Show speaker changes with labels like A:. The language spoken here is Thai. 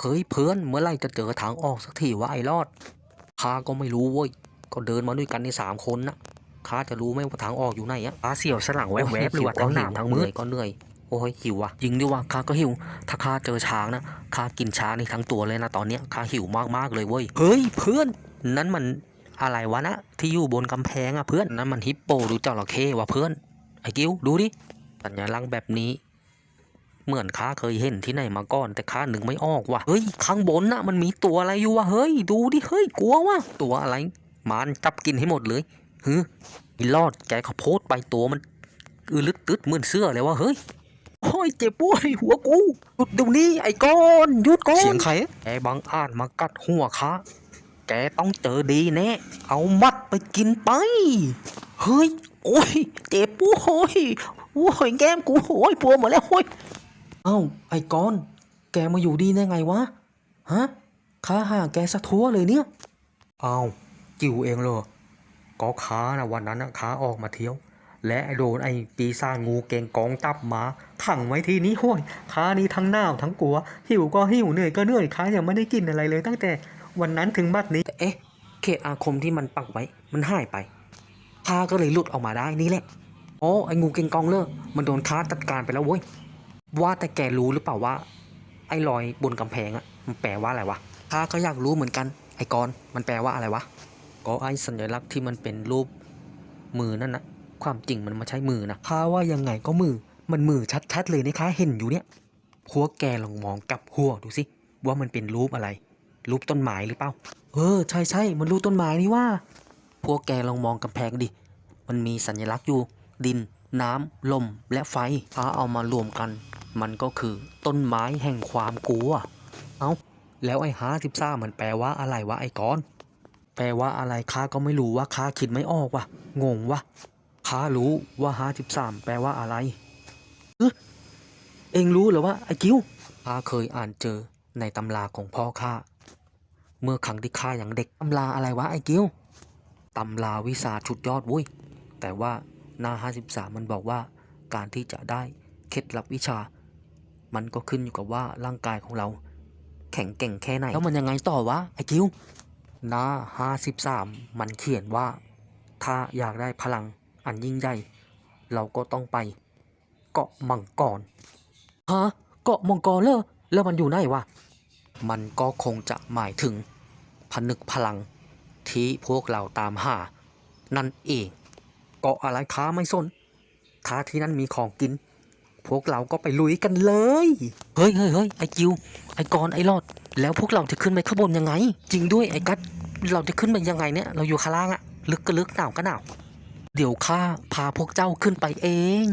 A: เฮ้ยเพื่อนเมื่อไหรจะเจอทางออกสักทีวะไอ้รอดข้าก็ไม่รู้เว้ยก็เดินมาด้วยกันในสามคนนะข้าจะรู้ไหมว่าทางออกอยู่ไหนอะข้าเสียวสลังแวบๆหรือว่าทางหนามทางมืดก็เหนื่อยโอ้ยหิวอะจริงดิว่าข้าก็หิว ถ้าข้าเจอช้างนะข้ากินช้างนี่ทั้งตัวเลยนะตอนเนี้ยข้าหิวมากๆเลยเว้ยเฮ้ยเพื่อนนั้นมันอะไรวะนะที่อยู่บนกำแพงอะเพื่อนนั้นมันฮิปโปหรือจระเข้วะเพื่อนไอ้กิ้วดูดิสัญลักษณ์แบบนี้ เหมือนข้าเคยเห็นที่ไหนมาก่อน แต่ข้าหนึ่งไม่ออกว่ะเฮ้ยข้างบนน่ะมันมีตัวอะไรอยู่วะเฮ้ย ดูดิเฮ้ยกลัวว่ะตัวอะไร มันจับกินให้หมดเลยฮึอีรอดแกเขาโพดไปตัวมันอือลึกตึดเหมือนเสื้อเลยวะเฮ้ยโอ้ยเจ็บป่วยหัวกูหยุดเดี๋ยวนี้ไอ้ก้อนหยุดก่อนเสียงใครแกบังอาจมากัดหัวข้าแกต้องเจอดีแน่เอามัดไปกินไป เฮ้ย โอ้ย เจ็บป่วยโอ้ยแก้มกูโอ้ยปวดหมดแล้วโอ้ย เอ้าไอ้กอน แกมาอยู่ดีได้ไงวะ ฮะข้าหาแกสะทั่วเลยเนี่ย เอ้าจิวเองเหรอก็ค้านะวันนั้นนะค้าออกมาเที่ยว และโดนไอ้ปีศาจงูเกงกองจับมาขังไว้ที่นี้ห้วยค้านี่ทั้งหนาวทั้งกลัว หิวก็หิวเหนื่อยก็เหนื่อยค้ายังไม่ได้กินอะไรเลย ตั้งแต่วันนั้นถึงบัดนี้แต่เอ๊ะเขตอาคมที่มันปักไว้ มันหายไปค้าก็เลยหลุดออกมาได้นี่แหละอ๋อไอ้งูเกงกองเลอมันโดนค้าจัดการไปแล้วเว้ย ว่าแต่แกรู้หรือเปล่าว่า ไอ้รอยบนกำแพงอะมันแปลว่าอะไรวะข้าก็อยากรู้เหมือนกัน ไอ้กรณ์มันแปลว่าอะไรวะก็ไอ้สัญลักษณ์ที่มันเป็นรูปมือนั่นนะความจริงมันไม่ใช่มือนะข้าว่ายังไงก็มือ มันมือชัดๆเลยนี่ข้าเห็นอยู่เนี่ยพวกแกลองมองกลับหัวดูสิว่ามันเป็นรูปอะไร รูปต้นไม้หรือเปล่า เออ ใช่ใช่มันรูปต้นไม้นี่ว่า พวกแกลองมองกำแพงดิ มันมีสัญลักษณ์อยู่ ดิน น้ำลมและไฟถ้าเอามารวมกัน มันก็คือต้นไม้แห่งความกลัว เอาแล้วไอ้ห้าสิบซ่ามันแปลว่าอะไรวะไอ้กอน แปลว่าอะไรข้าก็ไม่รู้ว่าข้าคิดไม่ออกว่ะ งงว่ะข้ารู้ว่าห้าสิบสามแปลว่าอะไรเอ๊ะเองรู้เหรอว่าไอ้กิ้วข้าเคยอ่านเจอในตำราของพ่อข้า เมื่อครั้งที่ข้ายังเด็กตำราอะไรวะไอ้กิ้วตำราวิสาชุดยอดเวุ้ย แต่ว่าหน้า 53 มันบอกว่าการที่จะได้เคล็ดลับวิชา มันก็ขึ้นอยู่กับว่าร่างกายของเรา แข็งแกร่งแค่ไหน แล้วมันยังไงต่อวะไอ้คิวหน้า53มันเขียนว่า ถ้าอยากได้พลังอันยิ่งใหญ่ เราก็ต้องไป เกาะมังกรฮะเกาะมังกรเลอแล้วมันอยู่ไหนวะมันก็คงจะหมายถึงผนึกพลังที่พวกเราตามหา นั่นเอง เกาะอะไรค้าไม่สนถ้าที่นั่นมีของกิน พวกเราก็ไปลุยกันเลย เฮ้ยเฮ้ยเฮ้ยไอจิว ไอกอนไอรอด แล้วพวกเราจะขึ้นไปข้างบนยังไง จริงด้วยไอกัด เราจะขึ้นไปยังไงเนี่ย เราอยู่ข้างล่างอะลึกก็ลึกหนาวก็หนาว เดี๋ยวข้าพาพวกเจ้าขึ้นไปเอง